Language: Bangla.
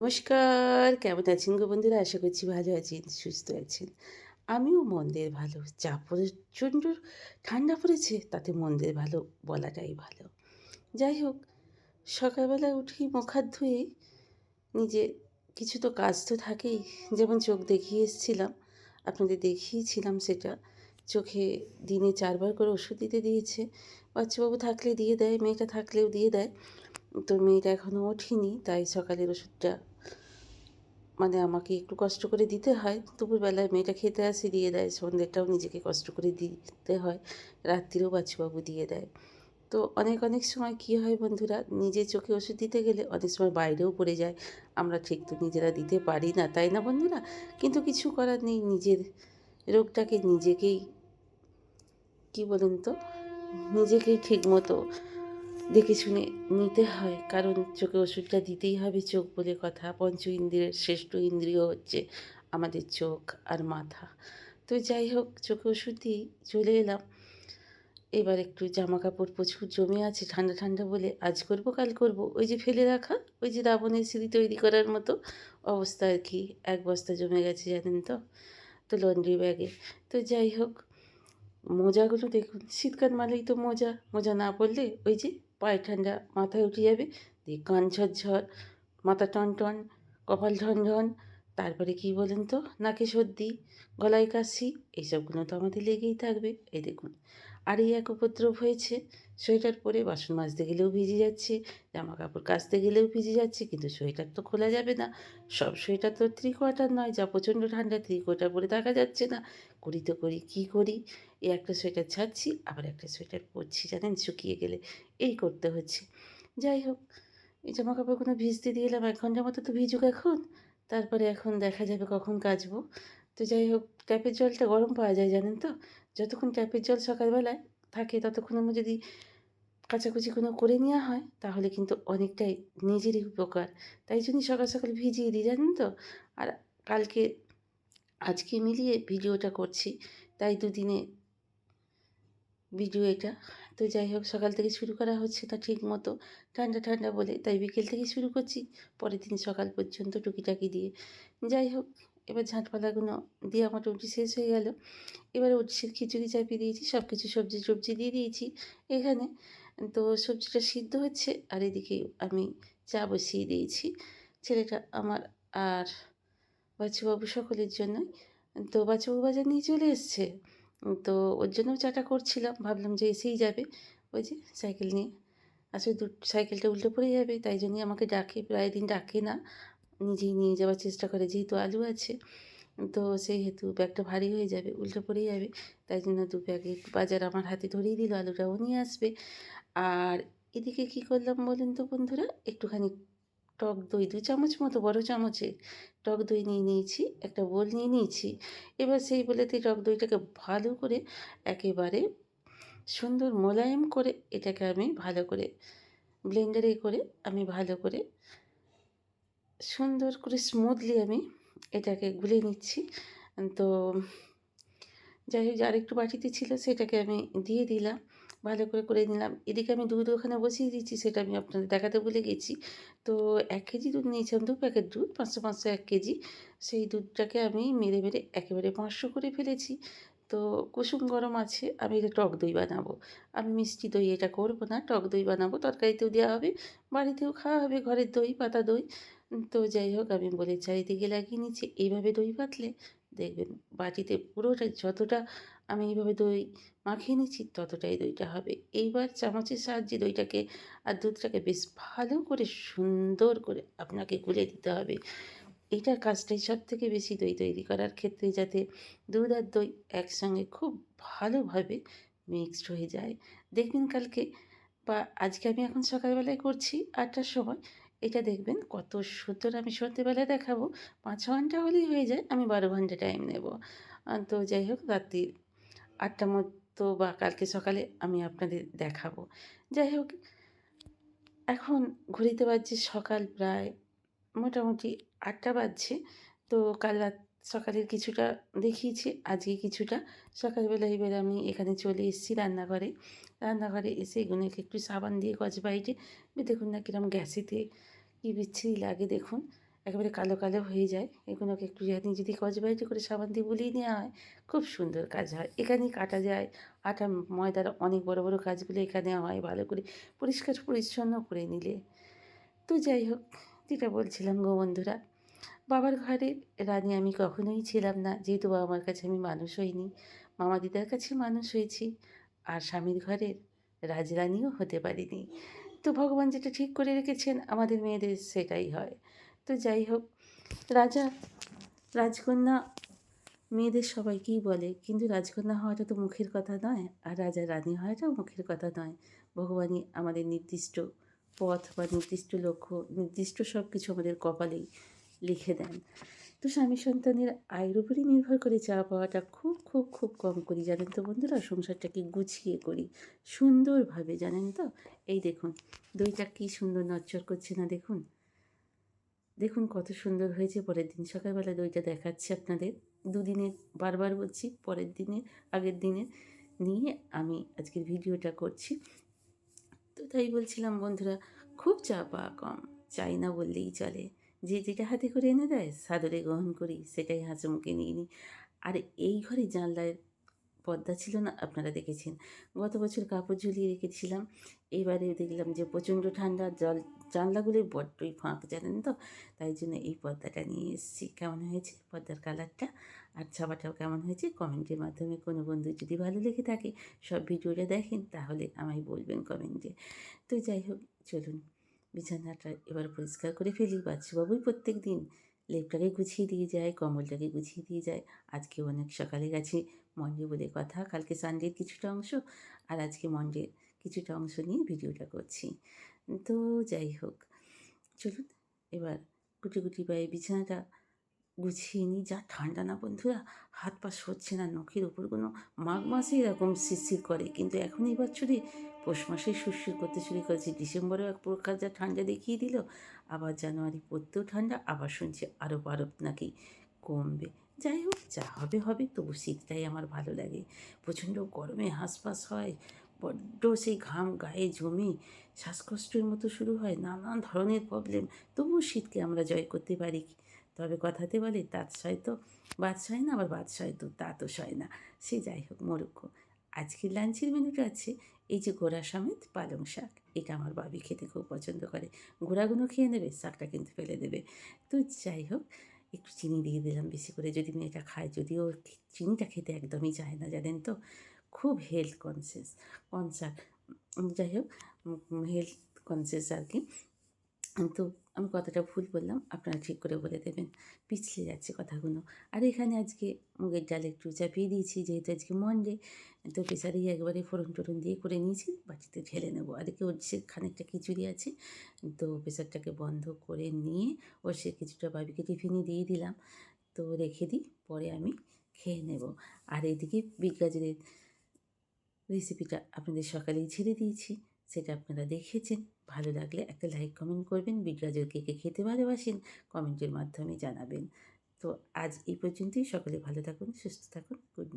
নমস্কার, কেমন আছেন গো বন্ধুরা? আশা করছি ভালো আছেন, সুস্থ আছেন। আমিও মন্দের ভালো, যা প্রচণ্ড ঠান্ডা পড়েছে, তাতে মন্দের ভালো বলাটাই ভালো। যাই হোক, সকালবেলা উঠেই মুখ হাত ধুয়ে, নিজে কিছু তো কাজ তো থাকেই, যেমন চোখ দেখিয়ে এসেছিলাম, আপনাদের দেখিয়েছিলাম সেটা। চোখে দিনে চারবার করে ওষুধ দিতে দিয়েছে, বাচ্চাবাবু থাকলে দিয়ে দেয়, মেয়েটা থাকলেও দিয়ে দেয়। তো মেয়েটা এখনও ওঠেনি, তাই সকালের ওষুধটা মানে আমাকে একটু কষ্ট করে দিতে হয়। দুপুরবেলায় মেয়েটা খেতে আসে, দিয়ে দেয়। সন্ধ্যেটাও নিজেকে কষ্ট করে দিতে হয়। রাত্রিরেও বাচ্চাবাবু দিয়ে দেয়। তো অনেক অনেক সময় কী হয় বন্ধুরা নিজে চোখে ওষুধ দিতে গেলে অনেক সময় বাইরেও পড়ে যায়। আমরা ঠিক তো নিজেরা দিতে পারি না, তাই না বন্ধুরা? কিন্তু কিছু করার নেই, নিজের রোগটাকে নিজেকেই, কী বলুন তো? নিজেকেই ঠিক মতো দেখে শুনে নিতে হয়। কারণ চোখে ওষুধটা দিতেই হবে চোখ বলে কথা। পঞ্চ ইন্দ্রিয়ের শ্রেষ্ঠ ইন্দ্রিয় হচ্ছে আমাদের চোখ আর মাথা। তো যাই হোক, চোখে ওষুধ দিয়েই চলে এলাম। এবার একটু জামা কাপড় প্রচুর জমে আছে, ঠান্ডা ঠান্ডা বলে। আজ করব, কাল করব? ওই যে ফেলে রাখা, ওই যে রাবণের স্মৃতি তৈরি করার মতো অবস্থা আর কি। এক বস্তা জমে গেছে, জানেন তো? তো লন্ড্রি ব্যাগে। তো যাই হোক, মোজাগুলো দেখুন। শীতকাল মানেই তো মোজা। মোজা না পড়লে ওই যে পায়ে ঠান্ডা মাথায় উঠে যাবে দিয়ে কান ঝরঝর মাথা টন টন কপাল ঝনঝন তারপরে কি বলেন তো? নাকে সর্দি, গলায় কাশি, এইসবগুলো তো আমাদের লেগেই থাকবে। এই দেখুন, আর এই এক উপদ্রব হয়েছে। সোয়েটার পরে বাসন মাজতে গেলেও ভিজে যাচ্ছে জামা কাপড় কাচতে গেলেও ভিজে যাচ্ছে, কিন্তু সোয়েটার তো খোলা যাবে না। সব সোয়েটার তো থ্রি কোয়ার্টার নয়, যা প্রচণ্ড ঠান্ডা থ্রি কোয়ার্টার পরে থাকা যাচ্ছে না। করি তো করি, কী করি? এই একটা সোয়েটার ছাড়ছি, আবার একটা সোয়েটার পরছি, জানেন? শুকিয়ে গেলে এই করতে হচ্ছে। যাই হোক, এই জামা কাপড়গুলো ভিজতে দিয়ে এলাম। এক ঘণ্টার মতো তো ভিজুক এখন। তারপরে এখন দেখা যাবে কখন কাচবো। তো যাই হোক, ট্যাপের জলটা গরম পাওয়া যায়, জানেন তো? যতক্ষণ ট্যাপের জল সকালবেলায় থাকে ততক্ষণ আমি যদি কাচাকুচি কোনো করে নেওয়া হয়, তাহলে কিন্তু অনেকটাই নিজেরই উপকার। তাই জন্যই সকাল সকাল ভিজিয়ে দিই, জানেন তো? আর কালকে, আজকে মিলিয়ে ভিডিওটা করছি। তাই দুদিনে ভিডিও এটা তো যাই হোক সকাল থেকে শুরু করা হচ্ছে না ঠিক মতো। ঠান্ডা ঠান্ডা বলে তাই বিকেল থেকে শুরু করছি, পরের দিন সকাল পর্যন্ত টুকিটাকি দিয়ে। যাই হোক এবার ঝাঁটপালাগুলো দিয়ে আমার মোটামুটি শেষ হয়ে গেল। এবার উচ্ছে খিচুড়ি চাপিয়ে দিয়েছি সব কিছু সবজি টবজি দিয়ে দিয়েছি। এখানে তো সবজিটা সিদ্ধ হচ্ছে আর এদিকে আমি চা বসিয়ে দিয়েছি। ছেলেটা আমার আর বাচ্চাবাবু সকলের জন্যই। তো বাচ্চাবাবু বাজার নিয়ে চলে এসছে। তো ওর জন্যও চাটা করছিলাম। ভাবলাম যে এসেই যাবে। ওই যে সাইকেল নিয়ে। আসলে দু, সাইকেলটা উল্টে পড়ে যাবে, তাই জন্যই আমাকে ডাকে, প্রায় দিন ডাকে না। নিজেই নিয়ে যাওয়ার চেষ্টা করে, যেহেতু আলু আছে, তো সেই হেতু ব্যাগটা ভারী হয়ে যাবে, উল্টে পড়ে যাবে। তাই জন্য দু প্যাকেট বাজার আমার হাতে ধরিয়ে দিল, আলুটাও নিয়ে আসবে। আর এদিকে কি করলাম বলেন তো বন্ধুরা, একটুখানি টক দই দু চামচ মতো, বড় চামচে টক দই নিয়ে নিয়েছি, একটা বোল নিয়ে নিয়েছি। এবার সেই বলেতে টক দইটাকে ভালো করে একেবারে সুন্দর মোলায়েম করে এটাকে আমি ভালো করে ব্লেন্ডারে করে আমি ভালো করে সুন্দর করে স্মুথলি আমি এটাকে গুলে নিচ্ছি। তো যাই হোক আর একটু বাটিতে ছিল সেটাকে আমি দিয়ে দিলাম। ভালো করে করে নিলাম। এদিকে আমি দুধ ওখানে বসিয়ে দিচ্ছি সেটা আমি আপনাদের দেখাতে ভুলে গেছি। তো এক কেজি দুধ নিয়েছিলাম, দু প্যাকেট দুধ, পাঁচশো পাঁচশো এক কেজি। সেই দুধটাকে আমি মেরে মেরে একেবারে পাঁচশো করে ফেলেছি। তো কুসুম গরম আছে, আমি এটা টক দই বানাবো। আমি মিষ্টি দই এটা করব না, টক দই বানাবো, তরকারিতেও দেওয়া হবে, বাড়িতেও খাওয়া হবে ঘরের দই, পাতা দই। তো যাই হোক, আমি বলে চারিদিকে লাগিয়ে নিচ্ছি। এইভাবে দই পাতলে দেখবেন বাটিতে পুরোটা যতটা আমি এইভাবে দই মাখিয়ে নিচ্ছি ততটাই দইটা হবে। এইবার চামচের সাহায্যে দইটাকে আর দুধটাকে বেশ ভালো করে সুন্দর করে আপনাকে গুলে দিতে হবে। এইটার কাজটাই সব থেকে বেশি দই তৈরি করার ক্ষেত্রে যাতে দুধ আর দই একসঙ্গে খুব ভালোভাবে মিক্সড হয়ে যায়। দেখবেন কালকে বা আজকে আমি এখন সকালবেলায় করছি আটটার সময় এটা দেখবেন কত সুন্দর আমি সন্ধ্যেবেলায় দেখাবো। পাঁচ ঘণ্টা হলেই হয়ে যায়, আমি বারো ঘণ্টা টাইম নেব। তো যাই হোক, রাত্রি আটটার মতো বা কালকে সকালে আমি আপনাদের দেখাবো। যাই হোক, এখন ঘুরিতে বাজছে সকাল প্রায় মোটামুটি আটটা বাজছে। তো কাল রাত সকালের কিছুটা দেখিয়েছি, আজকে কিছুটা। সকালবেলা এবার আমি এখানে চলে এসেছি রান্নাঘরে। রান্নাঘরে এসে এগুলোকে একটু সাবান দিয়ে গজ বাইটে দেখুন না কিরম গ্যাসেতে কী বিচ্ছিরি লাগে দেখুন। একেবারে কালো কালো হয়ে যায়। এগুলোকে একটু জানি যদি কচবাইটি করে সাবান দিয়ে বুলিয়ে নেওয়া হয়, খুব সুন্দর কাজ হয়। এখানেই কাটা যায়। আটা, ময়দার অনেক বড় বড় কাজগুলো এখানে হয় ভালো করে পরিষ্কার পরিচ্ছন্ন করে নিলে। তো যাই হোক, যেটা বলছিলাম গো বন্ধুরা বাবার ঘরে রানী আমি কখনোই ছিলাম না। যেহেতু বাবা মার কাছে আমি মানুষ হইনি, মামা দিদার কাছে মানুষ হয়েছি আর স্বামীর ঘরের রাজরানীও হতে পারিনি। তো ভগবান যেটা ঠিক করে রেখেছেন, আমাদের মেয়েদের সেটাই হয়। তো যাই হোক, রাজা, রাজকন্যা মেয়েদের সবাইকেই বলে, কিন্তু রাজকন্যা হওয়াটা তো মুখের কথা নয় আর রাজা রানী হওয়াটাও মুখের কথা নয়। ভগবানই আমাদের নির্দিষ্ট পথ বা নির্দিষ্ট লক্ষ্য, নির্দিষ্ট সব কিছু আমাদের কপালেই লিখে দেন। তো স্বামী সন্তানের আয়ের উপরই নির্ভর করে চা পাওয়াটা খুব খুব খুব কম করি, জানেন তো বন্ধুরা? সংসারটাকে গুছিয়ে করি সুন্দরভাবে, জানেন তো? এই দেখুন, দইটা কী সুন্দর নচ্চর করছে না, দেখুন। দেখুন কত সুন্দর হয়েছে, পরের দিন সকালবেলা দইটা দেখাচ্ছি আপনাদের। দুদিনের বারবার বলছি, পরের দিনের আগের দিনের নিয়ে আমি আজকের ভিডিওটা করছি। তো তাই বলছিলাম, বন্ধুরা, খুব চা পাওয়া কম, চাই না বললেই চলে। যে যেটা হাতে করে এনে দেয়, সাদরে গ্রহণ করি, সেটাই হাসি মুখে নিয়ে নিই। আর এই ঘরে জানলায় পর্দা ছিল না, আপনারা দেখেছেন। গত বছর কাপড় ঝুলিয়ে রেখেছিলাম। এবারে দেখলাম যে প্রচণ্ড ঠান্ডা, জল জানলাগুলোই বড্ডই ফাঁক জানেন তো? তাই জন্য এই পর্দাটা নিয়ে এসেছি। কেমন হয়েছে পর্দার কালারটা? আর ছাপাটাও কেমন হয়েছে? কমেন্টের মাধ্যমে কোনো বন্ধু যদি ভালো লেগে থাকে, সব ভিডিওটা দেখেন, তাহলে আমায় বলবেন কমেন্টে। তো যাই হোক, চলুন। বিছানাটা এবার পরিষ্কার করে ফেলি। বাচ্চুবাবুই প্রত্যেক দিন লেপটাকে গুছিয়ে দিয়ে যায়, কম্বলটাকে গুছিয়ে দিয়ে যায়। আজকে অনেক সকালে গেছে মন্ডে বলে কথা, কালকে সানডের কিছুটা অংশ আর আজকে মন্ডের কিছুটা অংশ নিয়ে ভিডিওটা করছি। তো যাই হোক, চলুন এবার গুটি গুটি পায়ে বিছানাটা গুছিয়ে নিই, যা ঠান্ডা না বন্ধুরা, হাত পা সরছে না, নখের ওপর কোনো মাঘ মাসে এরকম শিরশির করে। কিন্তু এখন এই বছরে পৌষ মাসে সুরসুর করতে শুরু করেছে। ডিসেম্বরেও এক প্রকার যা ঠান্ডা দেখিয়ে দিল, আবার জানুয়ারি পড়তেও ঠান্ডা, আবার শুনছি আরও আরব নাকি কমবে। যাই হোক, যা হবে হবে, তবু শীতটাই আমার ভালো লাগে। প্রচণ্ড গরমে হাঁসফাঁস হয়, বড্ড সেই ঘাম গায়ে জমে শ্বাসকষ্টের মতো শুরু হয়, নানান ধরনের প্রবলেম তবুও শীতকে আমরা জয় করতে পারি। তবে কথাতে বলে তাঁত সয় তো বাদ সয় না, আবার বাদ সয় তো তা তো সয় না। সে যাই হোক মরুক্ষ আজকের লাঞ্চের মেনুটা আছে, এই যে গোড়া সমেত পালং শাক। এটা আমার বাবি খেতে খুব পছন্দ করে। গোড়াগুলো খেয়ে নেবে, শাকটা কিন্তু ফেলে দেবে। তো যাই হোক, একটু চিনি দিয়ে দিলাম বেশি করে, যদি মেয়েটা খায়। যদিও চিনিটা খেতে একদমই চায় না, জানেন তো? খুব হেলথ কনসিয়াস কনসার যাই হোক হেলথ কনসিয়াস আর কি। তো আমি কথাটা ভুল বললাম, আপনারা ঠিক করে বলে দেবেন। পিছলে যাচ্ছে কথাগুলো। আর এখানে আজকে মুগের ডাল একটু চাপিয়ে দিয়েছি, যেহেতু আজকে মন্ডে তো প্রেসারেই একবারে ফোড়ন টোড়ন দিয়ে করে নিয়েছি, বাটিতে ঢেলে নেব। আর একে ওর সে খানিকটা খিচুড়ি আছে, তো প্রেসারটাকে বন্ধ করে নিয়ে ওর সে কিছুটা বাবিকে টিফিনে দিয়ে দিলাম, তো রেখে দিই, পরে আমি খেয়ে নেব। আর এদিকে বিট গাজরের রেসিপিটা আপনাদের সকালেই ছেড়ে দিয়েছি, সেটা আপনারা দেখেছেন। ভালো লাগলে একটা লাইক কমেন্ট করবেন। বিগ্রাজের কে কে খেতে ভালোবাসেন কমেন্টের মাধ্যমে জানাবেন। তো আজ এই পর্যন্তই। সকলে ভালো থাকুন, সুস্থ থাকুন। Good night